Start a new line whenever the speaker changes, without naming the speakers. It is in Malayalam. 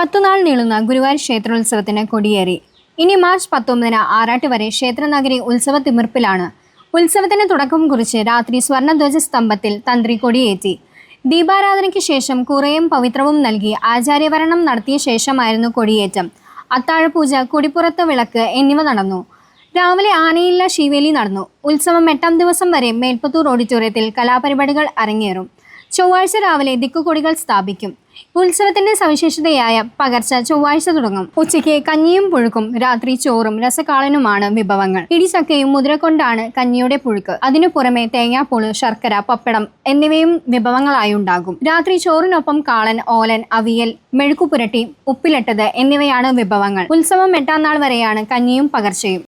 പത്തുനാൾ നീളുന്ന ഗുരുവായൂർ ക്ഷേത്രോത്സവത്തിന് കൊടിയേറി. ഇനി മാർച്ച് പത്തൊമ്പതിന് ആറാട്ട് വരെ ക്ഷേത്രനഗരി ഉത്സവ തിമിർപ്പിലാണ്. ഉത്സവത്തിന് തുടക്കം കുറിച്ച് രാത്രി സ്വർണധ്വജ സ്തംഭത്തിൽ തന്ത്രി കൊടിയേറ്റി. ദീപാരാധനയ്ക്ക് ശേഷം കുറേയും പവിത്രവും നൽകി ആചാര്യവരണം നടത്തിയ ശേഷമായിരുന്നു കൊടിയേറ്റം. അത്താഴപൂജ കൊടിപ്പുറത്ത് വിളക്ക് എന്നിവ നടന്നു. രാവിലെ ആനയില്ല ശിവേലി നടന്നു. ഉത്സവം എട്ടാം ദിവസം വരെ മേൽപ്പത്തൂർ ഓഡിറ്റോറിയത്തിൽ കലാപരിപാടികൾ അരങ്ങേറും. ചൊവ്വാഴ്ച രാവിലെ ദിക്കുകൊടികൾ സ്ഥാപിക്കും. ഉത്സവത്തിന്റെ സവിശേഷതയായ പകർച്ച ചൊവ്വാഴ്ച തുടങ്ങും. ഉച്ചയ്ക്ക് കഞ്ഞിയും പുഴുക്കും രാത്രി ചോറും രസക്കാളനുമാണ് വിഭവങ്ങൾ. ഇടിച്ചക്കയും മുതിരക്കൊണ്ടാണ് കഞ്ഞിയുടെ പുഴുക്ക്. അതിനു പുറമെ തേങ്ങാപ്പൂൾ ശർക്കര പപ്പടം എന്നിവയും വിഭവങ്ങളായി ഉണ്ടാകും. രാത്രി ചോറിനൊപ്പം കാളൻ ഓലൻ അവിയൽ മെഴുക്കുപുരട്ടി ഉപ്പിലിട്ടത് എന്നിവയാണ് വിഭവങ്ങൾ. ഉത്സവം എട്ടാം നാൾ വരെയാണ് കഞ്ഞിയും പകർച്ചയും.